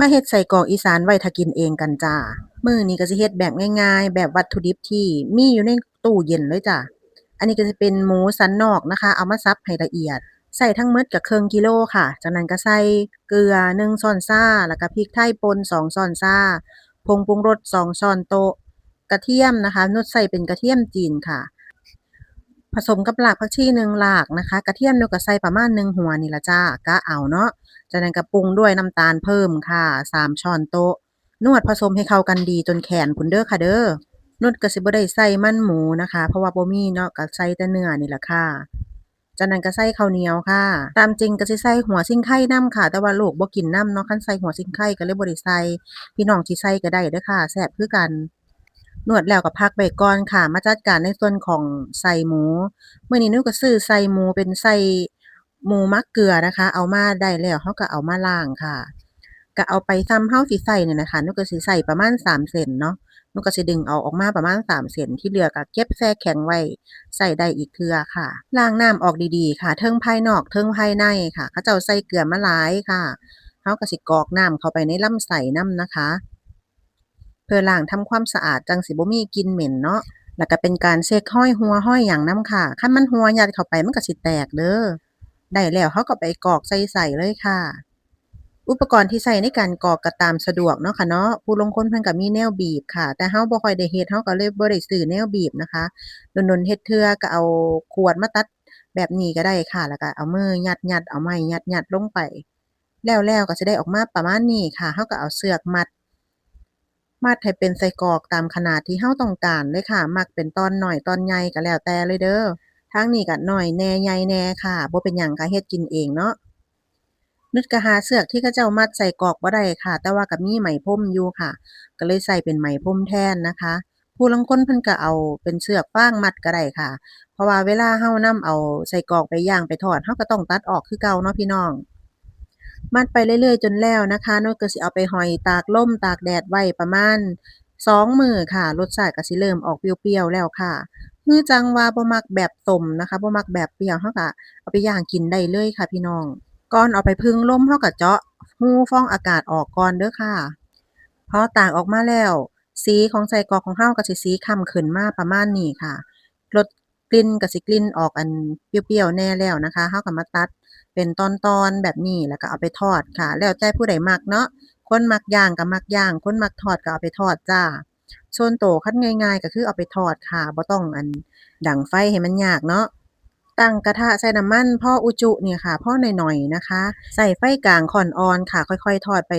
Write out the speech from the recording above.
มาเฮ็ดไส้กรอกอีสานไว้ถ้ากินเองกันจ้า มื้อนี้ก็สิเฮ็ดแบบง่ายๆ แบบวัตถุดิบที่มีอยู่ในตู้เย็นเลยจ้า อันนี้ก็สิเป็นหมูสันนอกนะคะ เอามาสับให้ละเอียด ใส่ทั้งหมดก็ครึ่องกิโลค่ะ จากนั้นก็ใส่เกลือ1ช้อนชา แล้วก็พริกไทยป่น2ช้อนชา ผงปรุงรส2ช้อนโต๊ะ กระเทียมนะคะนุชใส่เป็นกระเทียมจีนค่ะ สมกับรากผักชี1รากนะคะ กระเทียมนุชก็ใส่ประมาณ1หัวนี่ละจ้ากะเอาเนาะจากนั้นก็ปรุงด้วยน้ำตาลเพิ่มค่ะ3ช้อนโต๊ะ นวดผสมให้เข้ากันดีจนแขนพู้นเด้อค่ะเด้อนุชก็สิบได้ใส่มันหมูนะคะ เพราะว่าบ่มีเนาะก็ใส่แต่เนื้อนี่ละค่ะจากนั้นก็ใส่ข้าวเหนียวค่ะ ตามจริงก็สิใส่หัวซิ่งไข่นำค่ะ แต่ว่าลูกบ่กินนำเนาะคันใส่หัวซิ่งไข่ก็เลยบ่ได้ใส่พี่น้องสิใส่ก็ได้เด้อค่ะแซ่บคือกัน นวดแล้วก็พักไว้ก่อนค่ะ มาจัดการในส่วนของไส้หมูเมื้อนี้นุชก็ซื้อไส้หมูเป็นไส้หมูมักเกลือนะคะ เอามาได้แล้วเราก็เอามาล้างค่ะ ก็เอาไปส่ำเราสิใส่เนี่ยนะคะนุชก็สิใส่ประมาณ3เส้นเนาะนุชก็สิดึงเอาออกมาประมาณ3เส้นที่เหลือก็เก็บแช่แข็งไว้ใช้ได้อีกเทื่อค่ะ ล้างน้ำออกดีๆ ค่ะ เทิงภายนอกเทิงภายในค่ะเขาเจ้าใส่เกลือมาหลายค่ะเราก็สิกรอกน้ำเข้าไปในลำไส้น้ำนะคะ เพื่อล้างทำความสะอาดจังสิบ่มีกลิ่นเหม็นเนาะแล้วก็เป็นการเช็กห้อยหัวห้อยหยังน้ำค่ะคันมันหัวยัดเข้าไปมันก็สิแตกเด้อได้แล้วเราก็ไปกรอกใส่ไส้เลยค่ะ อุปกรณ์ที่ใช้ในการกรอกก็ตามสะดวกเนาะค่ะเนาะผู้ลงคนเพิ่นก็มีแนวบีบค่ะ แต่เราบ่ค่อยได้เฮ็ดเราก็เลยบ่ได้ซื้อแนวบีบนะคะโดนๆเฮ็ดเทื่อก็เอาขวดมาตัดแบบนี้ก็ได้ค่ะ แล้วก็เอามือยัดๆเอาไม้ยัดๆลงไป แล้วๆก็สิได้ออกมาประมาณนี้ค่ะเราก็เอาเชือกมัด มัดให้เป็นไส้กรอกตามขนาดที่เราต้องการเลยค่ะ มักเป็นตอนหน้อยตอนใหญ่ก็แล้วแต่เลยเด้อทางนี้ก็น้อยแน่ใหญ่แน่ค่ะบ่เป็นหยังค่ะเฮ็ดกินเองเนาะนุชก็หาเชือกที่เขาเจ้ามัดใส่กรอกบ่ได้ค่ะ แต่ว่าก็มีไหมพรมอยู่ค่ะ ก็เลยใช้เป็นไหมพรมแทนนะคะ ผู้ลางคนเพิ่นก็เอาเป็นเชือกฟางมัดก็ได้ค่ะ เพราะว่าเวลาเรานำเอาไส้กรอกไปย่างไปทอดเราก็ต้องตัดออกคือเก่าเนาะพี่น้อง มัดไปเรื่อยๆ จนแล้วนะคะนุชก็สิเอาไปหอยตากล่มตากแดดไว้ประมาณ2มื้อค่ะรสชาติก็สิเริ่มออกเปรี้ยวๆแล้วค่ะคือจังว่าบ่มักแบบส้มนะคะบ่มักแบบเปรี้ยวเราก็เอาไปย่างกินได้เลยค่ะพี่น้อง ก่อนเอาไปผึ่งลมเราก็เจาะรูฟองอากาศออกก่อนเด้อค่ะพอตากออกมาแล้ว สีของไส้กรอกของเราก็สิสีค้ำขึ้นมาประมาณนี้ค่ะรส กลิ่นก็สิกลิ่นออกอันเปรี้ยวๆแน่แล้วนะคะเราก็มาตัดเป็นตอนๆแบบนี้แล้วก็เอาไปทอดค่ะ แล้วแต่ผู้ใดมักเนาะคนมักย่างก็มักย่างคนมักทอดก็เอาไปทอดจ้าส่วนตัวคันง่าย ๆ ก็คือเอาไปทอดค่ะบ่ต้องอันดังไฟให้มันยากเนาะตั้งกระทะใส่น้ำมันพ่ออุจุเนี่ยค่ะพ่อหน่อยๆนะคะใช้ไฟกลางค่อนอ่อนค่ะ ค่อยๆ ทอดไป